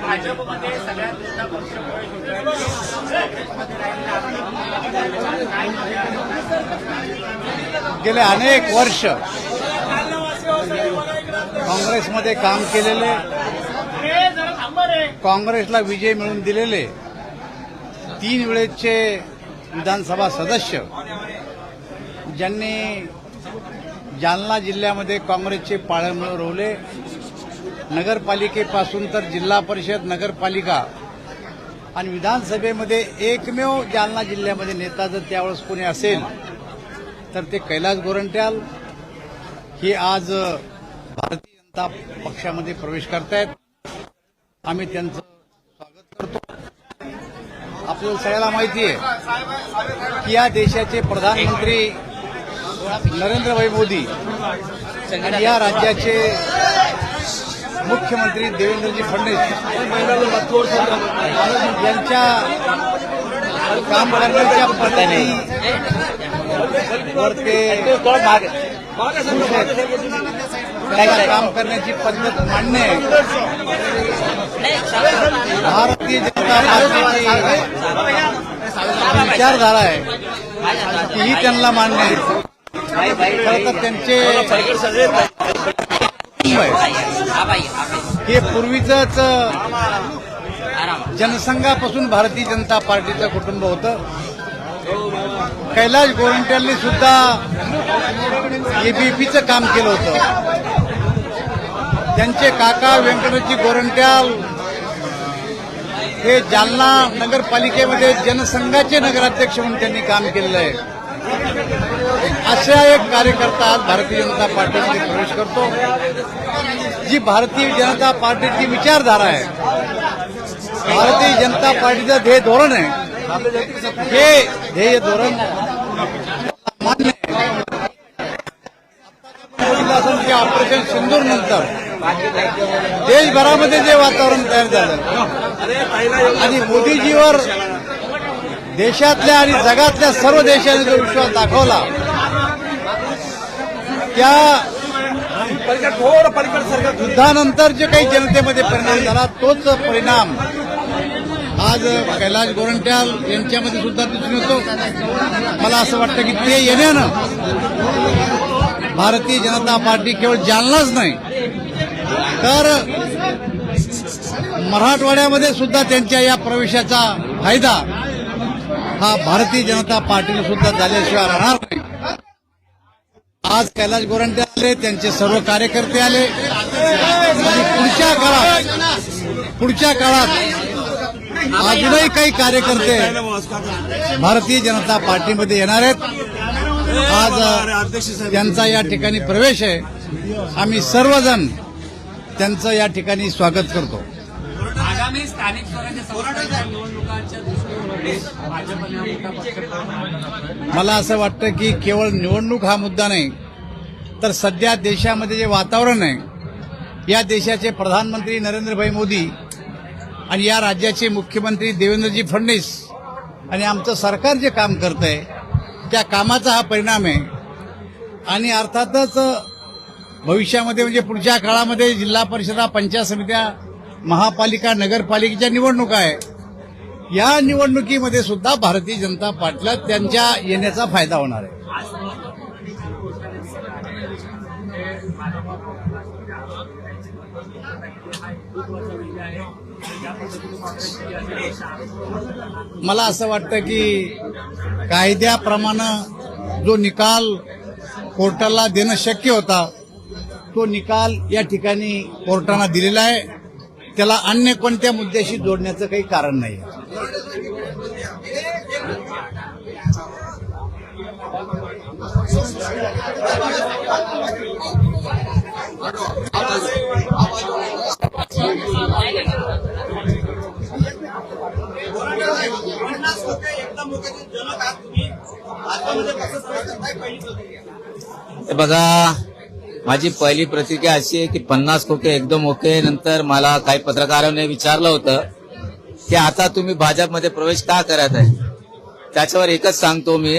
भाजपमध्ये सगळ्यात मोठा पक्ष गेले अनेक वर्ष काँग्रेसमध्ये काम केलेले काँग्रेसला विजय मिळवून दिलेले तीन वेळेचे विधानसभा सदस्य ज्यांनी जालना जिल्ह्यामध्ये काँग्रेसचे पाळंमुळे रोवले. नगरपालिकेपासून तर जिल्हा परिषद नगरपालिका आणि विधानसभेमध्ये एकमेव जालना जिल्ह्यामध्ये नेता जर त्यावेळेस कोणी असेल तर ते कैलास गोरंट्याल. हे आज भारतीय जनता पक्षामध्ये प्रवेश करतायत. आम्ही त्यांचं स्वागत करतो. आपल्याला सगळ्याला माहिती आहे की या देशाचे प्रधानमंत्री नरेंद्रभाई मोदी आणि या राज्याचे मुख्यमंत्री देवेंद्रजी फडणवीस यांच्या काम करण्याच्या पद्धती वर ते काम करण्याची पद्धत मान्य आहे भारतीय जनता पार्टीची विचारधारा आहे तीही त्यांना मान्य आहे. खरं तर त्यांचे हे पूर्वीच जनसंघापासून भारतीय जनता पार्टीचं कुटुंब होतं. कैलाश गोरंट्यालनी सुद्धा एबीपीचं काम केलं होतं. त्यांचे काका व्यंकटजी गोरंट्याल हे जालना नगरपालिकेमध्ये जनसंघाचे नगराध्यक्ष म्हणून त्यांनी काम केलेलं आहे. अशा एक कार्यकर्ता आज भारतीय जनता पार्टीमध्ये प्रवेश करतो जी भारतीय जनता पार्टीची विचारधारा आहे. भारतीय जनता पार्टीचं ध्येय धोरण आहे. हे ध्येय धोरण मान्य आहे. की ऑपरेशन सिंदूर नंतर देशभरामध्ये जे वातावरण तयार झालं आणि मोदीजीवर देशातल्या आणि जगातल्या सर्व देशांनी जो विश्वास दाखवला त्या युद्धानंतर जे काही जनतेमध्ये परिणाम झाला तोच परिणाम आज कैलाश गोरंट्याल यांच्यामध्ये सुद्धा दिसून येतो. मला असं वाटतं की ते येण्यानं भारतीय जनता पार्टी केवळ जालनाच नाही तर मराठवाड्यामध्ये सुद्धा त्यांच्या या प्रवेशाचा फायदा हा भारतीय जनता पार्टीला सुद्धा झाल्याशिवाय राहणार नाही. आज कैलाश गोरंटे आले त्यांचे सर्व कार्यकर्ते आले. आणि पुढच्या काळात पुढच्या काळात अजूनही काही कार्यकर्ते भारतीय जनता पार्टीमध्ये येणार आहेत. आज त्यांचा या ठिकाणी प्रवेश आहे. आम्ही सर्वजण त्यांचं या ठिकाणी स्वागत करतो. आगामी स्थानिक स्वराज्य संस्थांच्या निवडणुकांच्या भाजपने हा मोठा पक्ष मला असं वाटतं की केवळ निवडणूक हा मुद्दा नाही तर सध्या देशामध्ये जे वातावरण आहे या देशाचे प्रधानमंत्री नरेंद्रभाई मोदी आणि या राज्याचे मुख्यमंत्री देवेंद्रजी फडणवीस आणि आमचं सरकार जे काम करत आहे त्या कामाचा हा परिणाम आहे. आणि अर्थातच भविष्यामध्ये म्हणजे पुढच्या काळामध्ये जिल्हा परिषदा पंचायत समित्या महापालिका नगरपालिकेच्या निवडणुका आहे. या निवडणुकीमध्ये सुद्धा भारतीय जनता पार्टीला त्यांच्या येण्याचा फायदा होणार आहे. मला असं वाटतं की कायद्याप्रमाणे जो निकाल कोर्टाला देणं शक्य होता तो निकाल या ठिकाणी कोर्टानं दिलेला आहे. त्याला अन्य कोणत्या मुद्द्याशी जोडण्याचं काही कारण नाही. बघा माझी पहिली प्रतिक्रिया अशी आहे की पन्नास खोके एकदम ओके. नंतर मला काही पत्रकारांनी विचारलं होतं की आता तुम्ही भाजपमध्ये प्रवेश का करत आहे? त्याच्यावर एकच सांगतो मी.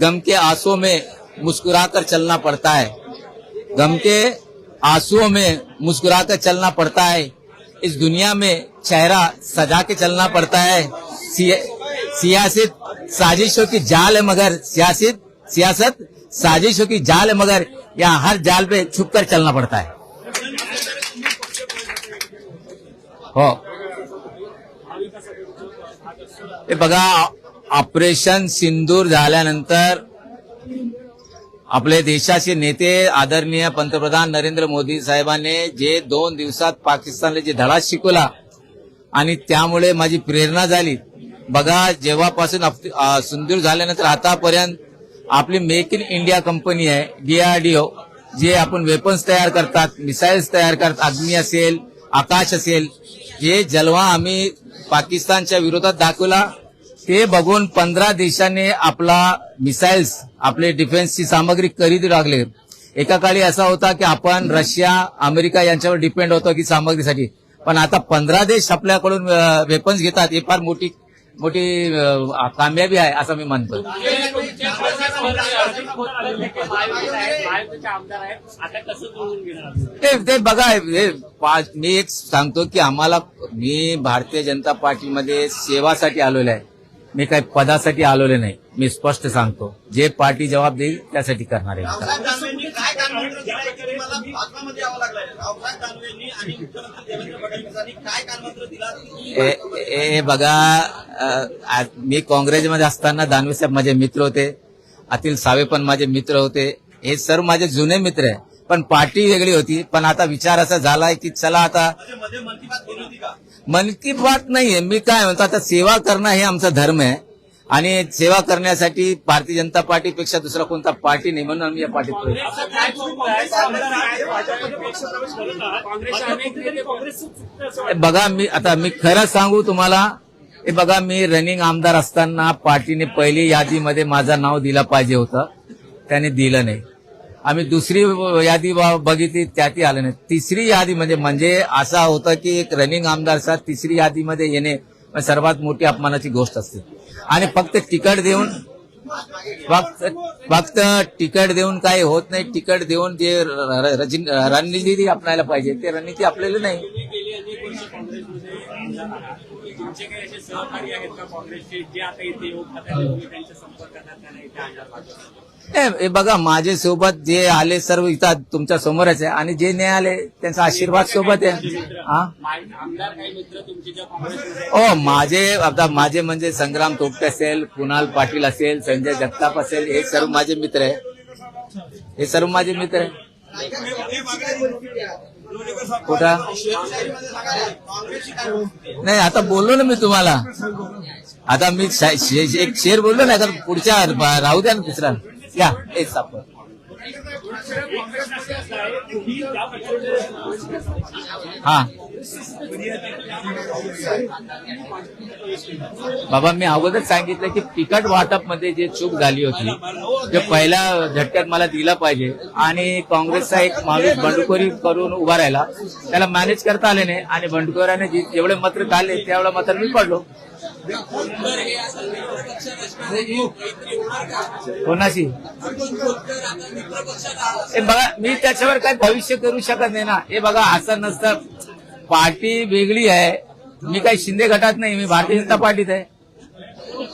गम के आंसू में मुस्कुराकर चलना पड़ता है. गम के आंसुओं में मुस्कुरा कर चलना पड़ता है. इस दुनिया में चेहरा सजा के चलना पड़ता है. सियासत साजिशों की जाल है मगर सियासत सियासत साजिशों की जाल है मगर यहाँ हर जाल पे छुप कर चलना पड़ता है। हो। हे बघा ऑपरेशन सिंदूर झाल्यानंतर आपले देशाचे नेते आदरणीय पंतप्रधान नरेंद्र मोदी साहेबांनी जे दोन दिवसात पाकिस्तानला जे धडा शिकवला आणि त्यामुळे माझी प्रेरणा झाली. बघा जेव्हापासून सिंदूर झाल्यानंतर आतापर्यंत आपली मेक इन इंडिया कंपनी आहे डीआरडीओ जे आपण वेपन्स तयार करतात मिसाईल्स तयार करतात अग्नी असेल आकाश असेल जे जलवा आम्ही पाकिस्तानच्या विरोधात दाखवला ते बघून पंधरा देशांनी आपला मिसाईल्स आपले डिफेन्सची सामग्री खरेदी लागले. एका काळी असा होता की आपण रशिया अमेरिका यांच्यावर डिपेंड होतो की सामग्रीसाठी. पण आता पंधरा देश आपल्याकडून वेपन्स घेतात हे फार मोठी मोठी कामयाबी आहे असं मी म्हणतो ते ते बघा हे मी एक सांगतो की आम्हाला मी भारतीय जनता पार्टीमध्ये सेवासाठी आलेलो आहे. मी काही पदासाठी आलेलो नाही. मी स्पष्ट सांगतो. जे पार्टी जबाब देईल त्यासाठी करणार आहे. हे- बघा मी काँग्रेसमध्ये असताना दानवे साहेब माझे मित्र होते. अतिल सावे पण माझे मित्र होते. हे सर्व माझे जुने मित्र आहे. पण पार्टी वेगळी होती. पण आता विचार असा झालाय की चला आता मन की बात नाहीये. मी काय म्हणतो आता सेवा करणं हे आमचा धर्म आहे. आणि सेवा करण्यासाठी भारतीय जनता पार्टीपेक्षा दुसरा कोणता पार्टी नाही म्हणून आम्ही या पार्टीत बघा मी आता मी खरं सांगू तुम्हाला हे बघा मी रनिंग आमदार असताना पार्टीने पहिली यादीमध्ये माझं नाव दिलं पाहिजे होतं. त्याने दिलं नाही. आम्ही दुसरी यादी ब- बघितली त्यातही आलं नाही. तिसरी यादी म्हणजे म्हणजे असा होतं की एक रनिंग आमदारचा तिसरी यादीमध्ये येणे सर्वात मोठी अपमानाची गोष्ट असते. आणि फक्त तिकट देऊन फक्त फक्त तिकट देऊन काही होत नाही. तिकट देऊन जे र- र- रणनीती आपणायला पाहिजे. ते रणनीती आपल्याला नाही. तुमचे काही असे सहकारी आहेत का काँग्रेसचे जे आता इथे येऊन तुम्ही त्यांच्या संपर्कात आहात त्यांना इथे आणणार भाजप हे हे बघा माझे सोबत जे आले सर्व इथं तुमच्या समोरच आहे. आणि जे नाही आले त्यांचा आशीर्वाद सोबत आहे. हा? मा- आमदार काही मित्र तुमचे ज्या काँग्रेसमध्ये ओ माझे आता माझे म्हणजे संग्राम तोपटे असेल कुणाल पाटील असेल संजय जगताप असेल हे सर्व माझे मित्र आहे हे सर्व माझे मित्र आहे कुठं? नाही आता बोललो ना मी तुम्हाला. आता मी शे- एक शेर बोललो ना आता पुढच्या राहू द्या ना दुसरा या एक सापड. हा. बाबा मी अगोदर सांगितलं की तिकट वाटपमध्ये जे चूक झाली होती जे पहिल्या झटक्यात मला दिला पाहिजे. आणि काँग्रेसचा एक माणूस बंडखोरी करून उभा राहिला. त्याला मॅनेज करता आले नाही. आणि बंडखोराने जेवढे मत्र काढले तेवढं मात्र मी पडलो. कोणाशी? हे बघा मी त्याच्यावर काही भविष्य करू शकत नाही ना. हे बघा असं नसतं. पार्टी वेगळी आहे. मी काही शिंदे गटात नाही मी भारतीय जनता पार्टीत आहे.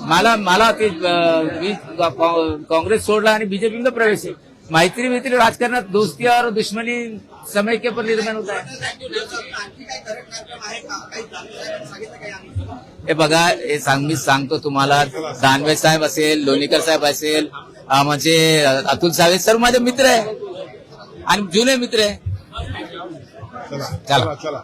मला मला ते मी काँग्रेस सोडला आणि बीजेपीमध्ये प्रवेश आहे. मैत्री मैत्री राजकारणात दोस्ती और दुश्मनी समय के पर निर्माण होता है। आहे हे बघा हे सांग मी सांगतो तुम्हाला. दानवे साहेब असेल लोणीकर साहेब असेल म्हणजे अतुल साहेब सर्व माझे मित्र आहे. आणि जुने मित्र आहे. चला चला.